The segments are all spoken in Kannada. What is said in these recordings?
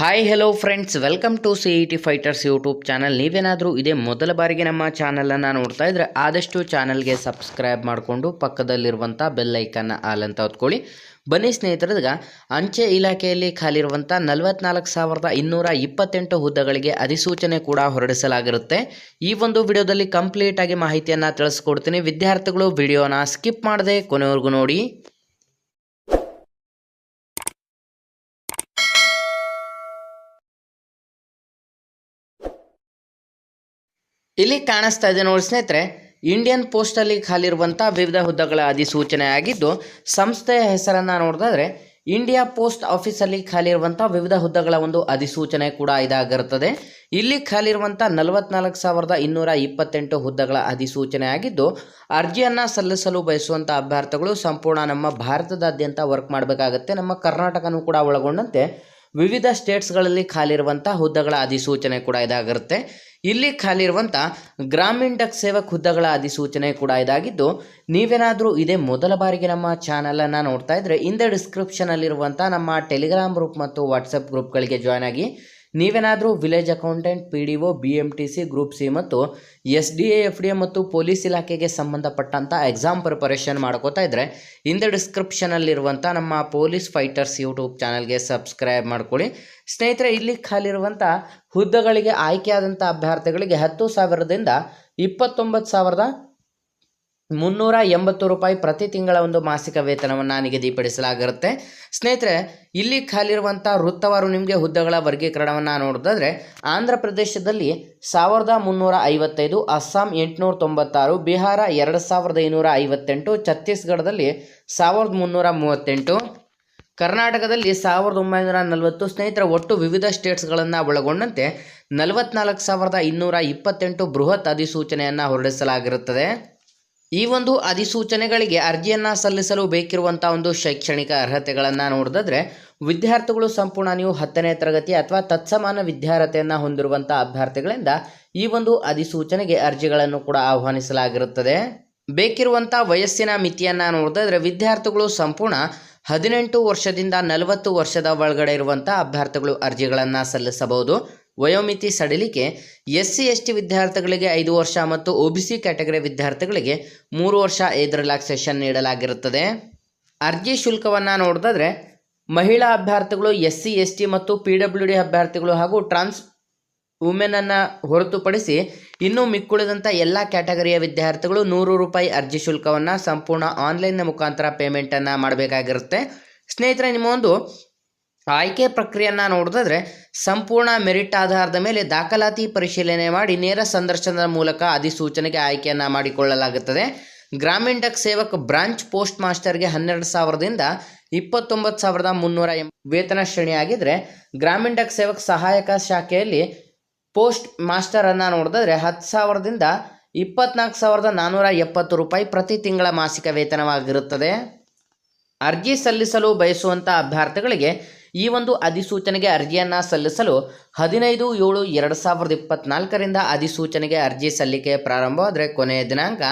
Hi hello friends welcome to C E T fighters YouTube channel ನೀವೇನಾದರೂ ಇದೇ ಮೊದಲ ಬಾರಿಗೆ ನಮ್ಮ ಚಾನಲನ್ನು ನೋಡ್ತಾ ಇದ್ದರೆ ಆದಷ್ಟು ಚಾನಲ್ಗೆ ಸಬ್ಸ್ಕ್ರೈಬ್ ಮಾಡಿಕೊಂಡು ಪಕ್ಕದಲ್ಲಿರುವಂಥ ಬೆಲ್ಲೈಕನ್ನು ಆಲ್ ಅಂತ ಹೊತ್ಕೊಳ್ಳಿ ಬನ್ನಿ ಸ್ನೇಹಿತರದಾಗ ಅಂಚೆ ಇಲಾಖೆಯಲ್ಲಿ ಖಾಲಿರುವಂಥ ನಲವತ್ನಾಲ್ಕು ಸಾವಿರದ ಇನ್ನೂರ ಇಪ್ಪತ್ತೆಂಟು ಹುದ್ದೆಗಳಿಗೆ ಅಧಿಸೂಚನೆ ಕೂಡ ಹೊರಡಿಸಲಾಗಿರುತ್ತೆ. ಈ ಒಂದು ವಿಡಿಯೋದಲ್ಲಿ ಕಂಪ್ಲೀಟಾಗಿ ಮಾಹಿತಿಯನ್ನು ತಿಳಿಸ್ಕೊಡ್ತೀನಿ. ವಿದ್ಯಾರ್ಥಿಗಳು ವಿಡಿಯೋನ ಸ್ಕಿಪ್ ಮಾಡದೆ ಕೊನೆವರೆಗೂ ನೋಡಿ. ಇಲ್ಲಿ ಕಾಣಿಸ್ತಾ ಇದೆ ನೋಡಿ ಸ್ನೇಹಿತರೆ ಇಂಡಿಯನ್ ಪೋಸ್ಟಲ್ಲಿ ಖಾಲಿರುವಂಥ ವಿವಿಧ ಹುದ್ದೆಗಳ ಅಧಿಸೂಚನೆ ಆಗಿದ್ದು ಸಂಸ್ಥೆಯ ಹೆಸರನ್ನು ನೋಡಿದ್ರೆ ಇಂಡಿಯಾ ಪೋಸ್ಟ್ ಆಫೀಸಲ್ಲಿ ಖಾಲಿರುವಂಥ ವಿವಿಧ ಹುದ್ದೆಗಳ ಒಂದು ಅಧಿಸೂಚನೆ ಕೂಡ ಇದಾಗಿರುತ್ತದೆ. ಇಲ್ಲಿ ಖಾಲಿರುವಂಥ ನಲವತ್ನಾಲ್ಕು ಸಾವಿರದ ಇನ್ನೂರ ಇಪ್ಪತ್ತೆಂಟು ಹುದ್ದೆಗಳ ಅಧಿಸೂಚನೆ ಆಗಿದ್ದು ಅರ್ಜಿಯನ್ನು ಸಲ್ಲಿಸಲು ಬಯಸುವಂಥ ಅಭ್ಯರ್ಥಿಗಳು ಸಂಪೂರ್ಣ ನಮ್ಮ ಭಾರತದಾದ್ಯಂತ ವರ್ಕ್ ಮಾಡಬೇಕಾಗತ್ತೆ. ನಮ್ಮ ಕರ್ನಾಟಕನೂ ಕೂಡ ಒಳಗೊಂಡಂತೆ ವಿವಿಧ ಸ್ಟೇಟ್ಸ್ಗಳಲ್ಲಿ ಖಾಲಿರುವಂಥ ಹುದ್ದೆಗಳ ಅಧಿಸೂಚನೆ ಕೂಡ ಇದಾಗಿರುತ್ತೆ. ಇಲ್ಲಿ ಖಾಲಿರುವಂಥ ಗ್ರಾಮೀಣ ಡಕ್ ಸೇವಕ್ ಹುದ್ದೆಗಳ ಅಧಿಸೂಚನೆ ಕೂಡ ಇದಾಗಿದ್ದು, ನೀವೇನಾದರೂ ಇದೇ ಮೊದಲ ಬಾರಿಗೆ ನಮ್ಮ ಚಾನಲನ್ನು ನೋಡ್ತಾ ಇದ್ದರೆ ಇಂದ ಡಿಸ್ಕ್ರಿಪ್ಷನಲ್ಲಿರುವಂಥ ನಮ್ಮ ಟೆಲಿಗ್ರಾಮ್ ಗ್ರೂಪ್ ಮತ್ತು ವಾಟ್ಸಪ್ ಗ್ರೂಪ್ಗಳಿಗೆ ಜಾಯ್ನ್ ಆಗಿ ನೀವೇನಾದರೂ village accountant, P D O, B M T C, group C ಮತ್ತು S D A, F D A ಮತ್ತು ಪೊಲೀಸ್ ಇಲಾಖೆಗೆ ಸಂಬಂಧಪಟ್ಟಂಥ ಎಕ್ಸಾಮ್ ಪ್ರಿಪರೇಷನ್ ಮಾಡ್ಕೋತಾ ಇದ್ದರೆ ಇಂದ ಡಿಸ್ಕ್ರಿಪ್ಷನಲ್ಲಿರುವಂಥ ನಮ್ಮ ಪೊಲೀಸ್ ಫೈಟರ್ಸ್ ಯೂಟ್ಯೂಬ್ ಚಾನಲ್ಗೆ ಸಬ್ಸ್ಕ್ರೈಬ್ ಮಾಡ್ಕೊಳ್ಳಿ. ಸ್ನೇಹಿತರೆ, ಇಲ್ಲಿ ಖಾಲಿರುವಂಥ ಹುದ್ದೆಗಳಿಗೆ ಆಯ್ಕೆಯಾದಂಥ ಅಭ್ಯರ್ಥಿಗಳಿಗೆ ಹತ್ತು ಸಾವಿರದಿಂದ ಇಪ್ಪತ್ತೊಂಬತ್ತು ಸಾವಿರದ ಮುನ್ನೂರ ಎಂಬತ್ತು ರೂಪಾಯಿ ಪ್ರತಿ ತಿಂಗಳ ಒಂದು ಮಾಸಿಕ ವೇತನವನ್ನು ನಿಗದಿಪಡಿಸಲಾಗಿರುತ್ತೆ ಸ್ನೇಹಿತರೆ, ಇಲ್ಲಿ ಖಾಲಿರುವಂಥ ವೃತ್ತವಾರು ನಿಮಗೆ ಹುದ್ದೆಗಳ ವರ್ಗೀಕರಣವನ್ನು ನೋಡಿದ್ರೆ ಆಂಧ್ರ ಪ್ರದೇಶದಲ್ಲಿ ಸಾವಿರದ ಮುನ್ನೂರ ಐವತ್ತೈದು ಅಸ್ಸಾಂ ಎಂಟುನೂರ ತೊಂಬತ್ತಾರು ಬಿಹಾರ ಎರಡು ಸಾವಿರದ ಐನೂರ ಐವತ್ತೆಂಟು ಛತ್ತೀಸ್ಗಢದಲ್ಲಿ ಸಾವಿರದ ಮುನ್ನೂರ ಮೂವತ್ತೆಂಟು ಕರ್ನಾಟಕದಲ್ಲಿ ಸಾವಿರದ ಒಂಬೈನೂರ ನಲವತ್ತು ಸ್ನೇಹಿತರ, ಒಟ್ಟು ವಿವಿಧ ಸ್ಟೇಟ್ಸ್ಗಳನ್ನು ಒಳಗೊಂಡಂತೆ ನಲವತ್ನಾಲ್ಕು ಸಾವಿರದ ಇನ್ನೂರ ಇಪ್ಪತ್ತೆಂಟು ಬೃಹತ್ ಅಧಿಸೂಚನೆಯನ್ನು ಹೊರಡಿಸಲಾಗಿರುತ್ತದೆ. ಈ ಒಂದು ಅಧಿಸೂಚನೆಗಳಿಗೆ ಅರ್ಜಿಯನ್ನು ಸಲ್ಲಿಸಲು ಬೇಕಿರುವಂಥ ಒಂದು ಶೈಕ್ಷಣಿಕ ಅರ್ಹತೆಗಳನ್ನು ನೋಡಿದ್ರೆ ವಿದ್ಯಾರ್ಥಿಗಳು ಸಂಪೂರ್ಣ ನೀವು ಹತ್ತನೇ ತರಗತಿ ಅಥವಾ ತತ್ಸಮಾನ ವಿದ್ಯಾರ್ಹತೆಯನ್ನು ಹೊಂದಿರುವಂಥ ಅಭ್ಯರ್ಥಿಗಳಿಂದ ಈ ಒಂದು ಅಧಿಸೂಚನೆಗೆ ಅರ್ಜಿಗಳನ್ನು ಕೂಡ ಆಹ್ವಾನಿಸಲಾಗಿರುತ್ತದೆ. ಬೇಕಿರುವಂಥ ವಯಸ್ಸಿನ ಮಿತಿಯನ್ನು ನೋಡಿದ್ರೆ ವಿದ್ಯಾರ್ಥಿಗಳು ಸಂಪೂರ್ಣ ಹದಿನೆಂಟು ವರ್ಷದಿಂದ ನಲವತ್ತು ವರ್ಷದ ಒಳಗಡೆ ಇರುವಂಥ ಅಭ್ಯರ್ಥಿಗಳು ಅರ್ಜಿಗಳನ್ನು ಸಲ್ಲಿಸಬಹುದು. ವಯೋಮಿತಿ ಸಡಿಲಿಕೆ ಎಸ್ ಸಿ ಎಸ್ ಟಿ ವಿದ್ಯಾರ್ಥಿಗಳಿಗೆ ಐದು ವರ್ಷ ಮತ್ತು ಒ ಬಿ ಸಿ ಕ್ಯಾಟಗರಿ ವಿದ್ಯಾರ್ಥಿಗಳಿಗೆ ಮೂರು ವರ್ಷ ಏಜ್ ರಿಲ್ಯಾಕ್ಸೇಷನ್ ನೀಡಲಾಗಿರುತ್ತದೆ. ಅರ್ಜಿ ಶುಲ್ಕವನ್ನು ನೋಡಿದ್ರೆ ಮಹಿಳಾ ಅಭ್ಯರ್ಥಿಗಳು ಎಸ್ ಸಿ ಎಸ್ ಟಿ ಮತ್ತು ಪಿ ಡಬ್ಲ್ಯೂ ಡಿ ಅಭ್ಯರ್ಥಿಗಳು ಹಾಗೂ ಟ್ರಾನ್ಸ್ ವುಮೆನನ್ನು ಹೊರತುಪಡಿಸಿ ಇನ್ನೂ ಮಿಕ್ಕುಳಿದಂಥ ಎಲ್ಲ ಕ್ಯಾಟಗರಿಯ ವಿದ್ಯಾರ್ಥಿಗಳು ನೂರು ರೂಪಾಯಿ ಅರ್ಜಿ ಶುಲ್ಕವನ್ನು ಸಂಪೂರ್ಣ ಆನ್ಲೈನ್ನ ಮುಖಾಂತರ ಪೇಮೆಂಟನ್ನು ಮಾಡಬೇಕಾಗಿರುತ್ತೆ. ಸ್ನೇಹಿತರೆ, ನಿಮ್ಮ ಒಂದು ಆಯ್ಕೆ ಪ್ರಕ್ರಿಯೆಯನ್ನು ನೋಡಿದ್ರೆ ಸಂಪೂರ್ಣ ಮೆರಿಟ್ ಆಧಾರದ ಮೇಲೆ ದಾಖಲಾತಿ ಪರಿಶೀಲನೆ ಮಾಡಿ ನೇರ ಸಂದರ್ಶನದ ಮೂಲಕ ಅಧಿಸೂಚನೆಗೆ ಆಯ್ಕೆಯನ್ನು ಮಾಡಿಕೊಳ್ಳಲಾಗುತ್ತದೆ. ಗ್ರಾಮೀಣ ಡಕ್ ಸೇವಕ್ ಬ್ರಾಂಚ್ ಪೋಸ್ಟ್ ಮಾಸ್ಟರ್ಗೆ ಹನ್ನೆರಡು ಸಾವಿರದಿಂದ ಇಪ್ಪತ್ತೊಂಬತ್ತು ಸಾವಿರದ ಮುನ್ನೂರ ಎಂ ವೇತನ ಶ್ರೇಣಿಯಾಗಿದ್ದರೆ ಗ್ರಾಮೀಣ ಡಕ್ ಸೇವಕ್ ಸಹಾಯಕ ಶಾಖೆಯಲ್ಲಿ ಪೋಸ್ಟ್ ಮಾಸ್ಟರನ್ನು ನೋಡಿದ್ರೆ ಹತ್ತು ಸಾವಿರದಿಂದ ಇಪ್ಪತ್ನಾಲ್ಕು ಸಾವಿರದ ನಾನ್ನೂರ ಎಪ್ಪತ್ತು ರೂಪಾಯಿ ಪ್ರತಿ ತಿಂಗಳ ಮಾಸಿಕ ವೇತನವಾಗಿರುತ್ತದೆ. ಅರ್ಜಿ ಸಲ್ಲಿಸಲು ಬಯಸುವಂಥ ಅಭ್ಯರ್ಥಿಗಳಿಗೆ ಈ ಒಂದು ಅಧಿಸೂಚನೆಗೆ ಅರ್ಜಿಯನ್ನು ಸಲ್ಲಿಸಲು ಹದಿನೈದು ಏಳು ಎರಡು ಸಾವಿರದ ಇಪ್ಪತ್ನಾಲ್ಕರಿಂದ ಅಧಿಸೂಚನೆಗೆ ಅರ್ಜಿ ಸಲ್ಲಿಕೆ ಪ್ರಾರಂಭವಾದರೆ ಕೊನೆಯ ದಿನಾಂಕ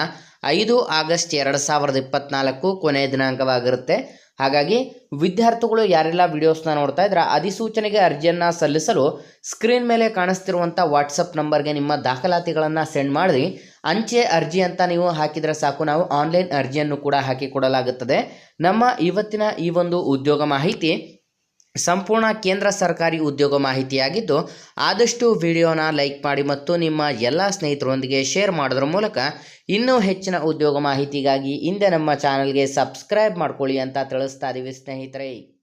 ಐದು ಆಗಸ್ಟ್ ಎರಡು ಸಾವಿರದ ಇಪ್ಪತ್ನಾಲ್ಕು ಕೊನೆಯ ದಿನಾಂಕವಾಗಿರುತ್ತೆ. ಹಾಗಾಗಿ ವಿದ್ಯಾರ್ಥಿಗಳು ಯಾರೆಲ್ಲ ವಿಡಿಯೋಸ್ನ ನೋಡ್ತಾ ಇದ್ರೆ, ಅಧಿಸೂಚನೆಗೆ ಅರ್ಜಿಯನ್ನು ಸಲ್ಲಿಸಲು ಸ್ಕ್ರೀನ್ ಮೇಲೆ ಕಾಣಿಸ್ತಿರುವಂಥ ವಾಟ್ಸಪ್ ನಂಬರ್ಗೆ ನಿಮ್ಮ ದಾಖಲಾತಿಗಳನ್ನು ಸೆಂಡ್ ಮಾಡಿ, ಅಂಚೆ ಅರ್ಜಿ ಅಂತ ನೀವು ಹಾಕಿದರೆ ಸಾಕು. ನಾವು ಆನ್ಲೈನ್ ಅರ್ಜಿಯನ್ನು ಕೂಡ ಹಾಕಿಕೊಡಲಾಗುತ್ತದೆ ನಮ್ಮ ಇವತ್ತಿನ ಈ ಒಂದು ಉದ್ಯೋಗ ಮಾಹಿತಿ ಸಂಪೂರ್ಣ ಕೇಂದ್ರ ಸರ್ಕಾರಿ ಉದ್ಯೋಗ ಮಾಹಿತಿಯಾಗಿದ್ದು, ಆದಷ್ಟು ವಿಡಿಯೋನ ಲೈಕ್ ಮಾಡಿ ಮತ್ತು ನಿಮ್ಮ ಎಲ್ಲ ಸ್ನೇಹಿತರೊಂದಿಗೆ ಶೇರ್ ಮಾಡೋದ್ರ ಮೂಲಕ ಇನ್ನೂ ಹೆಚ್ಚಿನ ಉದ್ಯೋಗ ಮಾಹಿತಿಗಾಗಿ ಹಿಂದೆ ನಮ್ಮ ಚಾನಲ್ಗೆ ಸಬ್ಸ್ಕ್ರೈಬ್ ಮಾಡ್ಕೊಳ್ಳಿ ಅಂತ ತಿಳಿಸ್ತಾ ಇದ್ದೀವಿ ಸ್ನೇಹಿತರೆ.